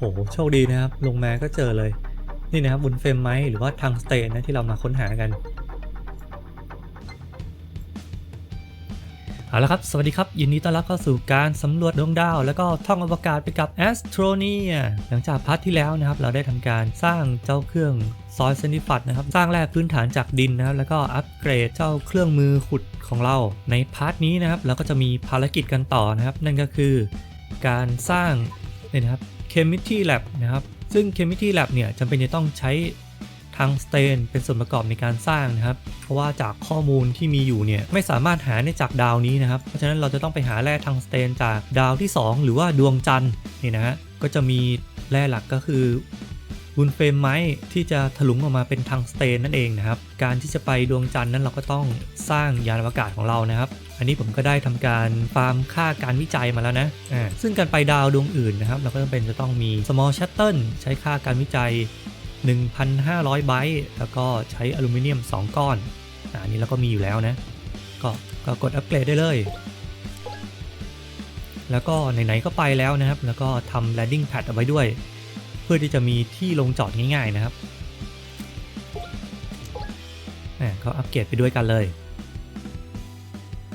โหโชคดีนะครับ ลงมาก็เจอเลย นี่นะครับบุญเฟรมไมหรือว่าทางสเตนนะที่เรามาค้นหากันเอาละครับ สวัสดีครับ ยินดีต้อนรับเข้าสู่การสำรวจดวงดาว แล้วก็ท่องอวกาศไปกับ a s t r o n i a หลังจากพาร์ทที่แล้วนะครับ เราได้ทำการสร้างเจ้าเครื่องซอยเซนิฟัตนะครับ สร้างแร่พื้นฐานจากดินนะครับ แล้วก็อัปเกรดเจ้าเครื่องมือขุดของเรา ในพาร์ทนี้นะครับ เราก็จะมีภารกิจกันต่อนะครับ นั่นก็คือการสร้างเนี่ยนะครับ Chemistry Lab นะครับ ซึ่ง Chemistry Lab เนี่ยจำเป็นจะต้องใช้ทางสเตนเป็นส่วนประกอบในการสร้างนะครับ เพราะว่าจากข้อมูลที่มีอยู่เนี่ยไม่สามารถหาได้จากดาวนี้นะครับ เพราะฉะนั้นเราจะต้องไปหาแร่ทางสเตนจากดาวที่ 2 หรือว่าดวงจันทร์นี่นะฮะ ก็จะมีแร่หลักก็คือ บุญเฟรมไม้ที่จะถลุงออกมาเป็นทางสเตนนั่นเองนะครับ การที่จะไปดวงจันทร์นั้นเราก็ต้องสร้างยานอวกาศของเรานะครับ อันนี้ผมก็ได้ทำการฟาร์มค่าการวิจัยมาแล้วนะอ่าซึ่งการไปดาวดวงอื่นนะครับ เราก็จำเป็นจะต้องมี small shuttle ใช้ค่าการวิจัย 1,500 ไบต์แล้วก็ใช้อลูมิเนียม 2 ก้อนอันนี้เราก็มีอยู่แล้วนะ ก็ก็กดอัปเกรดได้เลย แล้วก็ไหนๆก็ไปแล้วนะครับ แล้วก็ทำ landing pad เอาไว้ด้วย พื่อที่จะมีที่ลงจอดง่ายๆนะครับอ่าก็อัปเกรดไปด้วยกันเลย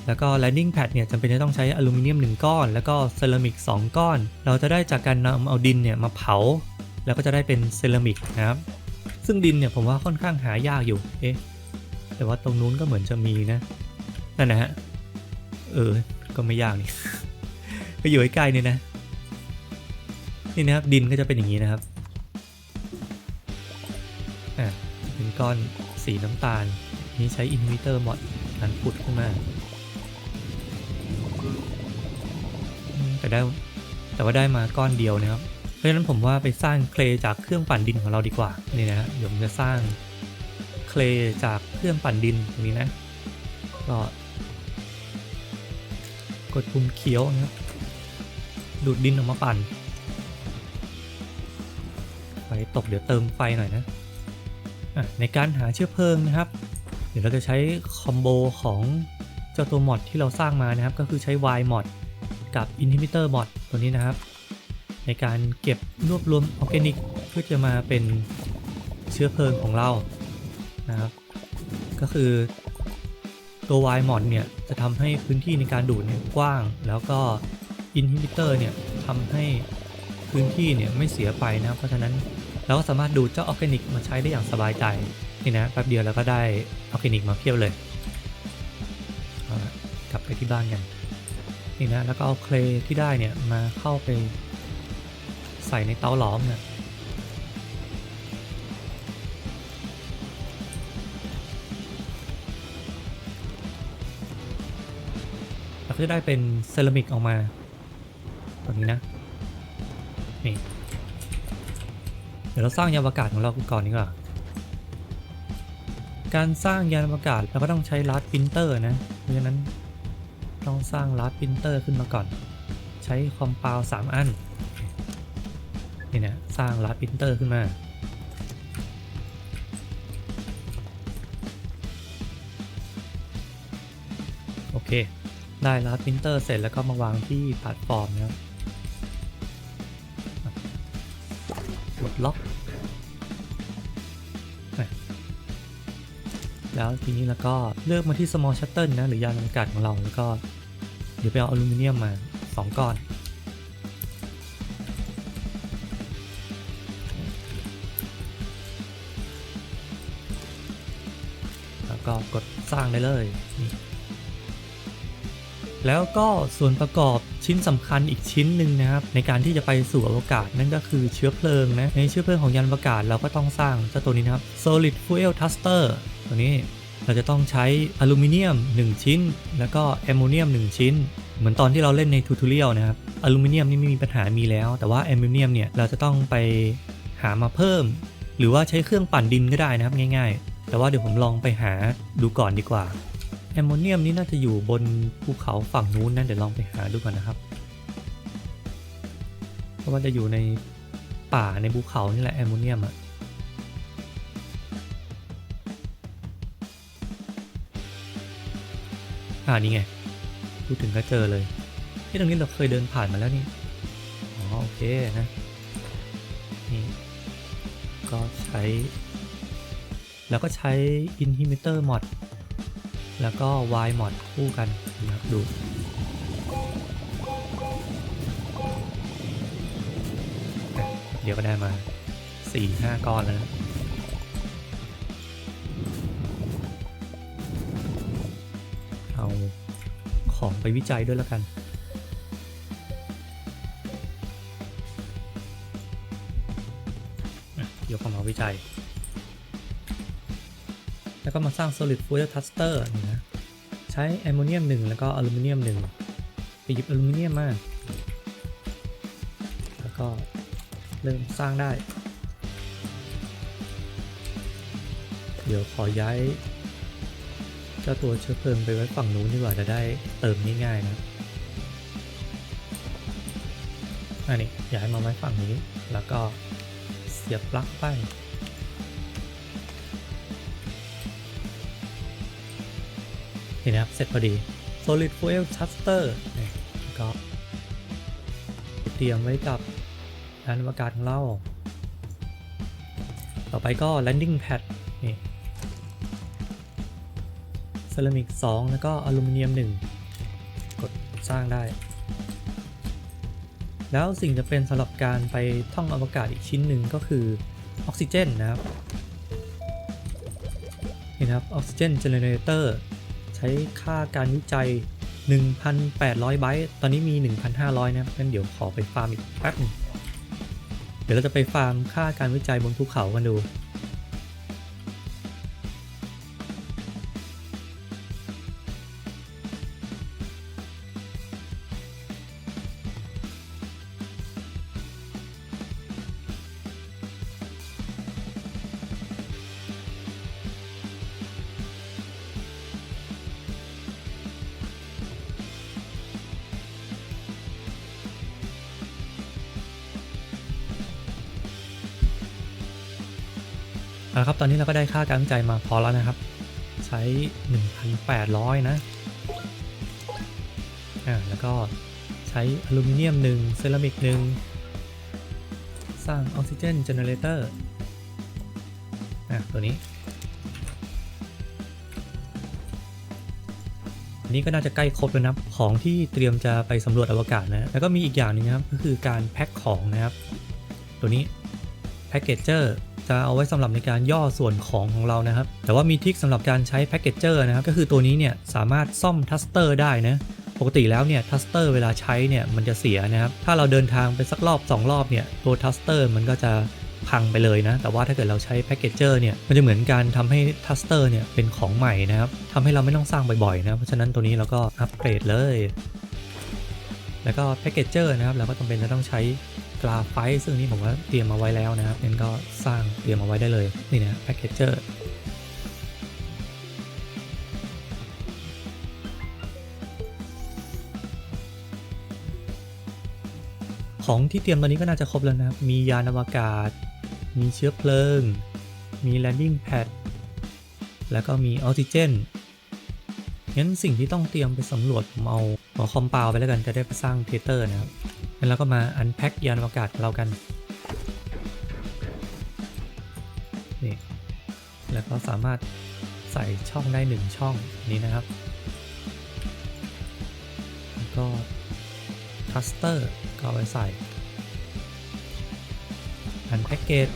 แล้วก็ landing pad เนี่ยจำเป็นจะต้องใช้อลูมิเนียม 1 ก้อน แล้วก็เซรามิก 2 ก้อน เราจะได้จากการนำเอาดินเนี่ยมาเผา แล้วก็จะได้เป็นเซรามิกนะครับ ซึ่งดินเนี่ยผมว่าค่อนข้างหายากอยู่ เอ๊ะ แต่ว่าตรงนู้นก็เหมือนจะมีนะ นั่นนะฮะ เออ ก็ไม่ยากนี่ก็อยู่ใกล้ๆนี่นะ นี่นะครับ ดินก็จะเป็นอย่างนี้นะครับอะเป็นก้อนสีน้ำตาล นี้ใช้อินฮิเตอร์มอดการขุดขึ้นมาแต่ได้แต่ว่าได้มาก้อนเดียวนะครับ เพราะฉะนั้นผมว่าไปสร้างเคลจากเครื่องปั่นดินของเราดีกว่า นี่นะฮะเดี๋ยวผมจะสร้างเคลจากเครื่องปั่นดินตรงนี้นะ ก็กดปุ่มเขียวนะครับ ดูดดินออกมาปั่น ตกเดี๋ยวเติมไฟหน่อยนะะในการหาเชื้อเพลิงนะครับ เดี๋ยวเราจะใช้คอมโบของเจ้าตัวมอดที่เราสร้างมานะครับ ก็คือใช้ Y มอดกับ Inhibitor มอดตัวนี้นะครับ ในการเก็บรวบรวมออร์แกนิกเพื่อจะมาเป็นเชื้อเพลิงของเรานะครับ ก็คือตัว Y มอดเนี่ยจะทำให้พื้นที่ในการดูดเนี่ยกว้าง แล้วก็ Inhibitor เนี่ยทำให้พื้นที่เนี่ยไม่เสียไปนะครับเพราะฉะนั้น เราก็สามารถดูเจ้าออร์แกนิกมาใช้ได้อย่างสบายใจนี่นะแป๊บเดียวเราก็ได้ออร์แกนิกมาเพียบเลยกลับไปที่บ้านกันนี่นะแล้วก็เอาเคลที่ได้เนี่ยมาเข้าไปใส่ในเตาหลอมเนี่ยเราก็จะได้เป็นเซรามิกออกมาตรงนี้นะนี่ ดี๋ยวเราสร้างยานอวกาศของเราก่อนดีกว่า การสร้างยานอวกาศเราก็ต้องใช้ลาร์ดพิมพ์เตอร์นะ เพราะฉะนั้นต้องสร้างลาร์ดพิมพ์เตอร์ขึ้นมาก่อน ใช้คอมเปล3อันนี่นะสร้างลาร์ดพิมพ์เตอร์ขึ้นมาโอเค ได้ลาร์ดพิมพ์เตอร์เสร็จแล้วก็มาวางที่แพลตฟอร์มนะครับ ล็อกแล้วทีนี้แล้วก็เลือกมาที่ small shuttle นะ หรือยานอวกาศของเราแล้วก็เดี๋ยวไปเอาอลูมิเนียมมา 2 ก้อน แล้วก็กดสร้างได้เลยนี่ แล้วก็ส่วนประกอบชิ้นสำคัญอีกชิ้นหนึ่งนะครับในการที่จะไปสู่อวกาศนั่นก็คือเชื้อเพลิงนะในเชื้อเพลิงของยานอวกาศเราก็ต้องสร้างเจ้าตัวนี้นะครับ solid fuel thruster ตัวนี้เราจะต้องใช้อลูมิเนียม 1 ชิ้น แล้วก็แอมโมเนียม 1 ชิ้น เหมือนตอนที่เราเล่นในทูทูเรียลนะครับอลูมิเนียมนี่ไม่มีปัญหามีแล้ว แต่ว่าแอมโมเนียมเนี่ยเราจะต้องไปหามาเพิ่ม หรือว่าใช้เครื่องปั่นดินก็ได้นะครับง่าย ๆ แต่ว่าเดี๋ยวผมลองไปหาดูก่อนดีกว่า แอมโมเนียมนี่น่าจะอยู่บนภูเขาฝั่งนู้นนะเดี๋ยวลองไปหาดูก่อนนะครับเพราะว่าจะอยู่ในป่าในภูเขานี่แหละแอมโมเนียมอะอ่านี่ไงพูดถึงก็เจอเลยที่ตรงนี้เราเคยเดินผ่านมาแล้วนี่อ๋อโอเคนะนี่ก็ใช้ แล้วก็ใช้ inhibitor mod แล้วก็ y mod คู่กันนะครับดูเดี๋ยวก็ได้มา 4-5 ก้อนแล้วนะเอาของไปวิจัยด้วยแล้วกันยกข้ามาวิจัย ก็มาสร้าง solid fuel thruster นี่นะใช้แอมโมเนียมหนึ่งแล้วก็อลูมิเนียมหนึ่งไปหยิบอลูมิเนียมมาแล้วก็เริ่มสร้างได้ เดี๋ยวขอย้ายเจ้าตัวเชื้อเพลิงไปไว้ฝั่งนู้นดีกว่าจะได้เติมง่ายๆนะอันนี้ย้ายมาไว้ฝั่งนี้แล้วก็เสียบปลั๊กไป นี่นครับ เสร็จพอดี solid fuel thruster นี่ก็เตรียมไว้กับยานอวกาศของเรา ต่อไปก็ landing pad นี่เซรามิก 2 แล้วก็อลูมิเนียม 1 กดสร้างได้ แล้วสิ่งจะเป็นสำหรับการไปท่องอวกาศอีกชิ้นหนึ่งก็คือออกซิเจนนะครับ นี่นะครับออกซิเจนเจเนเรเตอร์ ใช้ค่าการวิจัย 1,800 ไบต์ตอนนี้มี 1,500 นะครับงั้นเดี๋ยวขอไปฟาร์มอีกแป๊บนึงเดี๋ยวเราจะไปฟาร์มค่าการวิจัยบนภูเขากันดู เอาละครับ ตอนนี้เราก็ได้ค่าการวิจัยมาพอแล้วนะครับ ใช้ 1,800 นะ อ่า แล้วก็ใช้อลูมิเนียม1เซรามิก1สร้างออกซิเจนเจเนเรเตอร์ อะ ตัวนี้อันนี้ก็น่าจะใกล้ครบแล้วนะของที่เตรียมจะไปสำรวจอวกาศนะ แล้วก็มีอีกอย่างหนึงนะครับ ก็คือการแพ็คของนะครับ ตัวนี้ แพ็กเกจเจอร์จะเอาไว้สำหรับในการย่อส่วนของของเรานะครับ แต่ว่ามีทริคสำหรับการใช้แพ็กเกจเจอร์นะครับ ก็คือตัวนี้เนี่ยสามารถซ่อมทัสเตอร์ได้นะ ปกติแล้วเนี่ยทัสเตอร์เวลาใช้เนี่ยมันจะเสียนะครับ ถ้าเราเดินทางไปสักรอบ 2 รอบเนี่ยตัวทัสเตอร์มันก็จะพังไปเลยนะ แต่ว่าถ้าเกิดเราใช้แพ็กเกจเจอร์เนี่ย มันจะเหมือนการทำให้ทัสเตอร์เนี่ยเป็นของใหม่นะครับทำให้เราไม่ต้องสร้างบ่อยๆนะ เพราะฉะนั้นตัวนี้เราก็อัปเกรดเลย แล้วก็แพ็กเกจเจอร์นะครับ เราก็จำเป็นจะต้องใช้ กราไฟซึ่งนี่ผมก็เตรียมมาไว้แล้วนะครับงั้นก็สร้างเตรียมมาไว้ได้เลย นี่นะแพ็กเกจเจอร์ของที่เตรียมตอนนี้ก็น่าจะครบแล้วนะครับ มียานอวกาศ มีเชื้อเพลิง มีแลนดิ้งแพด แล้วก็มีออกซิเจน งั้นสิ่งที่ต้องเตรียมไปสำรวจผมเอาหัวคอมเปลไปแล้วกันจะได้ไปสร้างเทเตอร์นะครับ งั้นเราก็มาอันแพ็กยานอวกาศของเรากัน นี่ แล้วก็สามารถใส่ช่องได้หนึ่งช่องนี้นะครับแล้วก็ทัสเตอร์ก็ไว้ใส่ อันแพ็กเกจ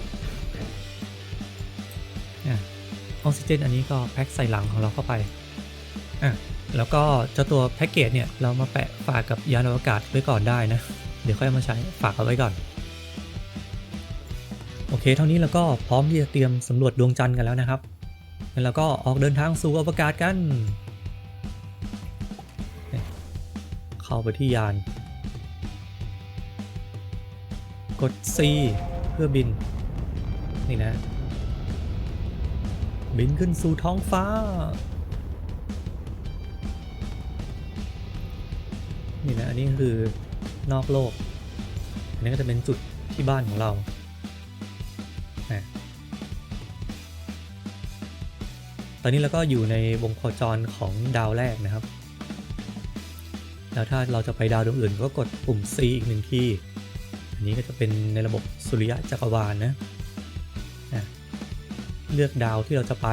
อะออกซิเจนอันนี้ก็แพ็กใส่หลังของเราเข้าไปอะแล้วก็เจ้าตัวแพ็กเกจเนี่ย เรามาแปะฝากกับยานอวกาศไว้ก่อนได้นะ เดี๋ยวค่อยมาใช้ฝากเอาไว้ก่อน โอเค เท่านี้เราก็พร้อมที่จะเตรียมสำรวจดวงจันทร์กันแล้วนะครับงั้นเราก็ออกเดินทางสู่อวกาศกัน เข้าไปที่ยาน กด C เพื่อบิน นี่นะ บินขึ้นสู่ท้องฟ้านี่นะอันนี้คือ นอกโลก อันนี้ก็จะเป็นจุดที่บ้านของเราตอนนี้เราก็อยู่ในวงโคจรของดาวแรกนะครับ แล้วถ้าเราจะไปดาวดวงอื่นก็กดปุ่ม C อีกหนึ่งที อันนี้ก็จะเป็นในระบบสุริยะจักรวาลนะอะเลือกดาวที่เราจะไป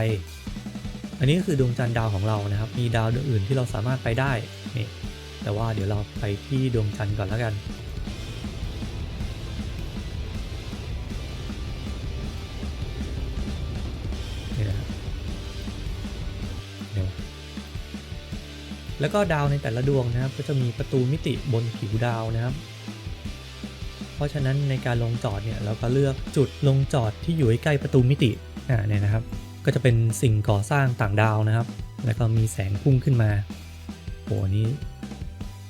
อันนี้ก็คือดวงจันทร์ดาวของเรานะครับ มีดาวดวงอื่นที่เราสามารถไปได้ นี่ แต่ว่าเดี๋ยวเราไปที่ดวงจันทร์ก่อนแล้วกัน แล้วก็ดาวในแต่ละดวงนะครับ ก็จะมีประตูมิติบนผิวดาวนะครับ เพราะฉะนั้นในการลงจอดเนี่ยเราก็เลือกจุดลงจอดที่อยู่ใกล้ประตูมิติอ่าเนี่ยนะครับ ก็จะเป็นสิ่งก่อสร้างต่างดาวนะครับ แล้วก็มีแสงพุ่งขึ้นมาโหนี้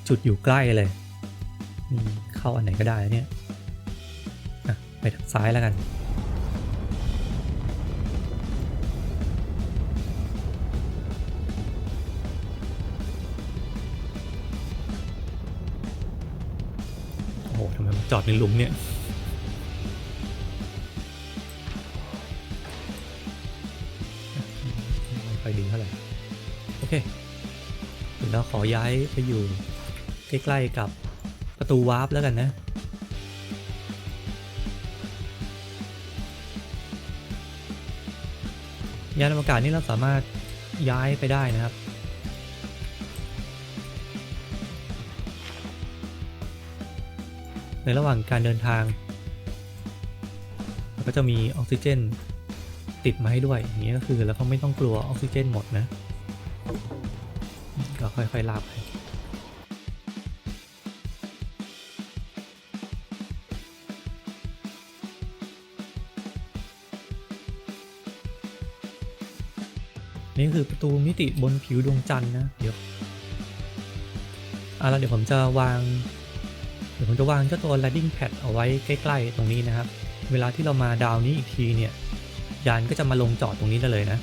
จุดอยู่ใกล้เลย เข้าอันไหนก็ได้เนี่ยไปทางซ้ายแล้วกัน โอ้โหทำไมมันจอดในหลุมเนี่ยไม่ค่อยดีเท่าไหร่ โอเคเดี๋ยวเราขอย้ายไปอยู่ ใกล้ๆกับประตูวาร์ปแล้วกันนะ ยานอวกาศนี่เราสามารถย้ายไปได้นะครับ ในระหว่างการเดินทางก็จะมีออกซิเจนติดมาให้ด้วยอย่างนี้ก็คือเราก็ไม่ต้องกลัวออกซิเจนหมดนะ ก็ค่อยๆลากไป นี่คือประตูมิติบนผิวดวงจันทร์นะ เดี๋ยวอะแล้วเดี๋ยวผมจะวาง เดี๋ยวผมจะวางเจ้าตัว landing pad เอาไว้ใกล้ๆ ตรงนี้นะครับ เวลาที่เรามาดาวนี้อีกทีเนี่ย ยานก็จะมาลงจอดตรงนี้ได้เลยนะ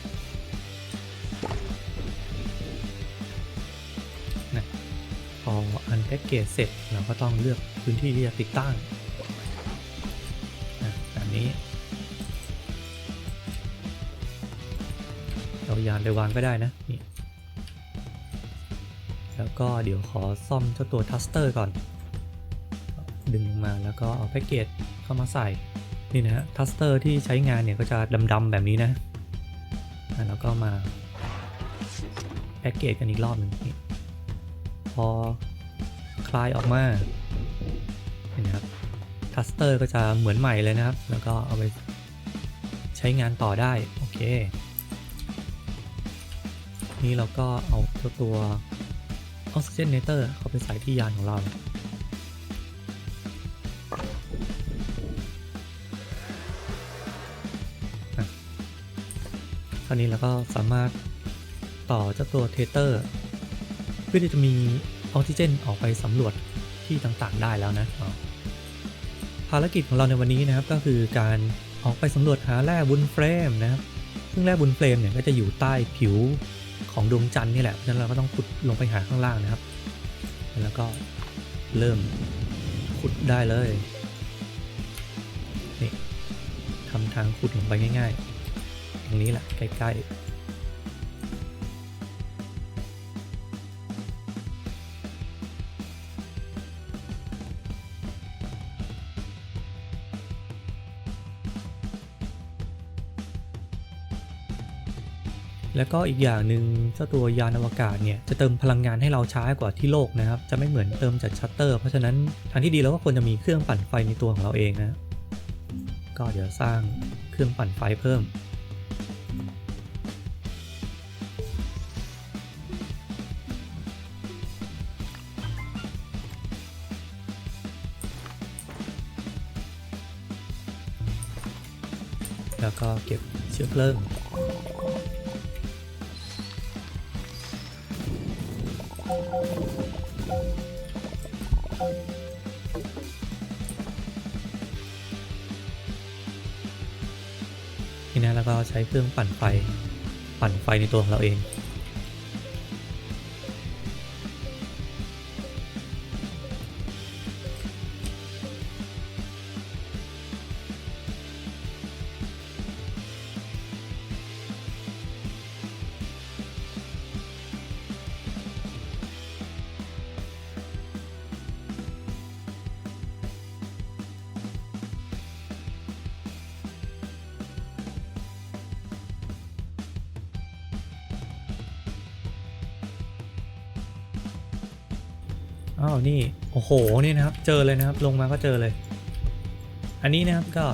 นะพออันแพ็กเกจเสร็จเราก็ต้องเลือกพื้นที่ที่จะติดตั้ง เรายานไปวางก็ได้นะนี่แล้วก็เดี๋ยวขอซ่อมเจ้าตัวทัสเตอร์ก่อน ดึงลงมาแล้วก็เอาแพ็กเกจเข้ามาใส่นี่นะฮะทัสเตอร์ที่ใช้งานเนี่ยก็จะดำๆแบบนี้นะแล้วก็มาแพ็กเกจกันอีกรอบหนึ่งนี่พอคลายออกมาเห็นครับทัสเตอร์ก็จะเหมือนใหม่เลยนะครับ แล้วก็เอาไปใช้งานต่อได้ โอเค นี่เราก็เอาตัวตัวออกซิเจนเนเตอร์เข้าไปใส่ที่ยานของเรา คราวนี้เราก็สามารถต่อเจ้าตัวเทเตอร์ เพื่อที่จะมีออกซิเจนออกไปสำรวจที่ต่างๆได้แล้วนะอ๋อภารกิจของเราในวันนี้นะครับก็คือการออกไปสำรวจหาแร่บุญเฟรมนะครับซึ่งแร่บุญเฟรมเนี่ยก็จะอยู่ใต้ผิว ของดวงจันทร์นี่แหละเพราะฉะนั้นเราก็ต้องขุดลงไปหาข้างล่างนะครับ แล้วก็เริ่มขุดได้เลยนี่ทำทางขุดลงไปง่ายๆตรงนี้แหละใกล้ๆ แล้วก็อีกอย่างหนึ่งเจ้าตัวยานอวกาศเนี่ยจะเติมพลังงานให้เราช้ากว่าที่โลกนะครับ จะไม่เหมือนเติมจากชัตเตอร์ เพราะฉะนั้นทางที่ดีเราก็ควรจะมีเครื่องปั่นไฟในตัวของเราเองนะ ก็เดี๋ยวสร้างเครื่องปั่นไฟเพิ่ม แล้วก็เก็บเชื้อเพลิง นี่นะแล้วก็ใช้เครื่องปั่นไฟ ปั่นไฟในตัวของเราเอง นี่โอ้โหนี่นะครับเจอเลยนะครับลงมาก็เจอเลย อันนี้นะครับก็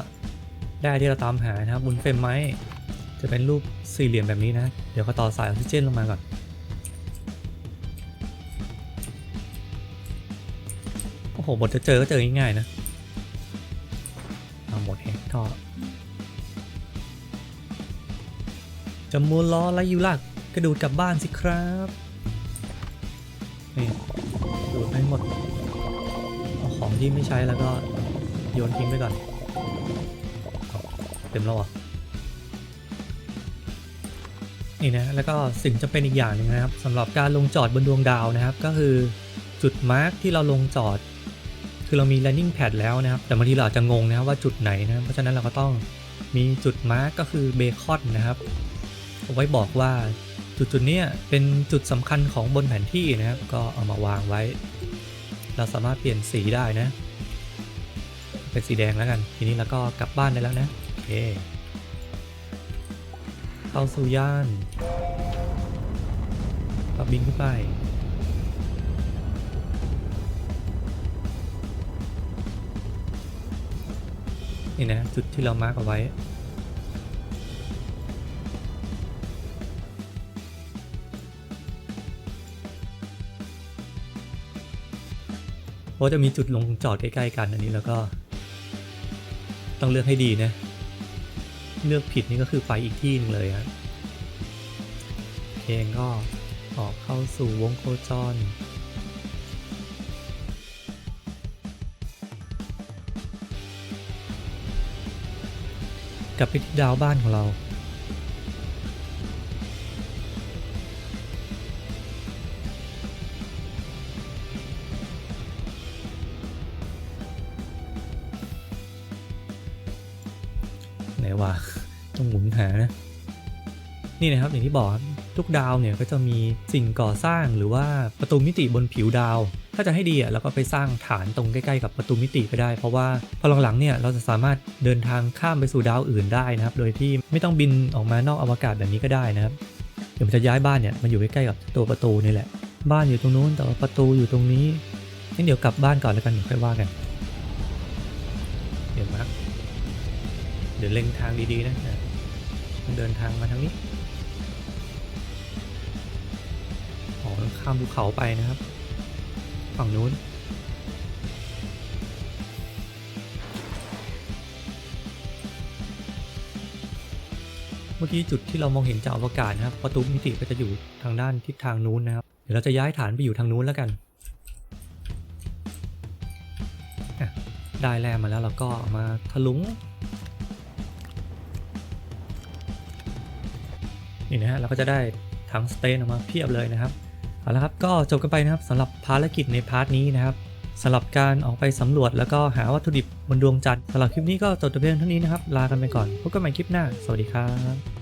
ได้ที่เราตามหานะครับบนเฟรมไม้จะเป็นรูปสี่เหลี่ยมแบบนี้นะ เดี๋ยวก็ต่อสายออกซิเจนลงมาก่อนโอ้โหบทจะเจอก็เจอง่ายๆนะเอาหมดแฮกท่อจะมัวล้อและยูลักกระดูดกลับบ้านสิครับนี่ หมดเอาของที่ไม่ใช้แล้วก็โยนทิ้งไปก่อน เต็มแล้วเหรอนี่นะแล้วก็สิ่งจะเป็นอีกอย่างหนึ่งนะครับสำหรับการลงจอดบนดวงดาวนะครับ ก็คือจุดมาร์กที่เราลงจอด คือเรามี landing pad แล้วนะครับ แต่บางทีเราอาจจะงงนะครับว่าจุดไหนนะเพราะฉะนั้นเราก็ต้องมีจุดมาร์กก็คือเบคอนนะครับเอาไว้บอกว่าจุดจุดๆนี้เป็นจุดสำคัญของบนแผนที่นะครับ ก็เอามาวางไว้ เราสามารถเปลี่ยนสีได้นะ เป็นสีแดงแล้วกัน ทีนี้เราก็กลับบ้านได้แล้วนะโอเคเข้าสู่ย่านปับบินขึ้นไปนี่นะจุดที่เรามาร์กเอาไว้ ราะจะมีจุดลงจอดใกล้ๆกันอันนี้แล้วก็ ต้องเลือกให้ดีนะ เลือกผิดนี่ก็คือไปอีกที่หนึงเลยครับเพลงก็ออกเข้าสู่วงโคจรกลับไปที่ดาวบ้านของเรา นี่นะครับอย่างที่บอกทุกดาวเนี่ยก็จะมีสิ่งก่อสร้างหรือว่าประตูมิติบนผิวดาว ถ้าจะให้ดีอะเราก็ไปสร้างฐานตรงใกล้ๆกับประตูมิติก็ได้ เพราะว่าพอหลังๆเนี่ยเราจะสามารถเดินทางข้ามไปสู่ดาวอื่นได้นะครับ โดยที่ไม่ต้องบินออกมานอกอวกาศแบบนี้ก็ได้นะครับเดี๋ยวมันจะย้ายบ้านเนี่ยมาอยู่ใกล้ๆกับตัวประตูนี่แหละ บ้านอยู่ตรงนู้นแต่ว่าประตูอยู่ตรงนี้งั้นเดี๋ยวกลับบ้านก่อนแล้วกันเดี๋ยวค่อยว่ากัน เดี๋ยวมาร์คเดี๋ยวเล็งทางดีๆนะเดินทางมาทางนี้ ข้ามภูเขาไปนะครับ ฝั่งนู้น เมื่อกี้จุดที่เรามองเห็นจากอวกาศนะครับประตูมิติก็จะอยู่ทางด้านทิศทางนู้นนะครับ เดี๋ยวเราจะย้ายฐานไปอยู่ทางนู้นแล้วกัน ได้แร่มาแล้วเราก็เอามาทะลุงนี่นะฮะเราก็จะได้ทั้งสเตนออกมาเพียบเลยนะครับ เอาละครับก็จบกันไปนะครับสำหรับภารกิจในพาร์ทนี้นะครับสำหรับการออกไปสำรวจแล้วก็หาวัตถุดิบบนดวงจันทร์สำหรับคลิปนี้ก็จบแต่เพียงเท่านี้นะครับ ลากันไปก่อน พบกันใหม่คลิปหน้า สวัสดีครับ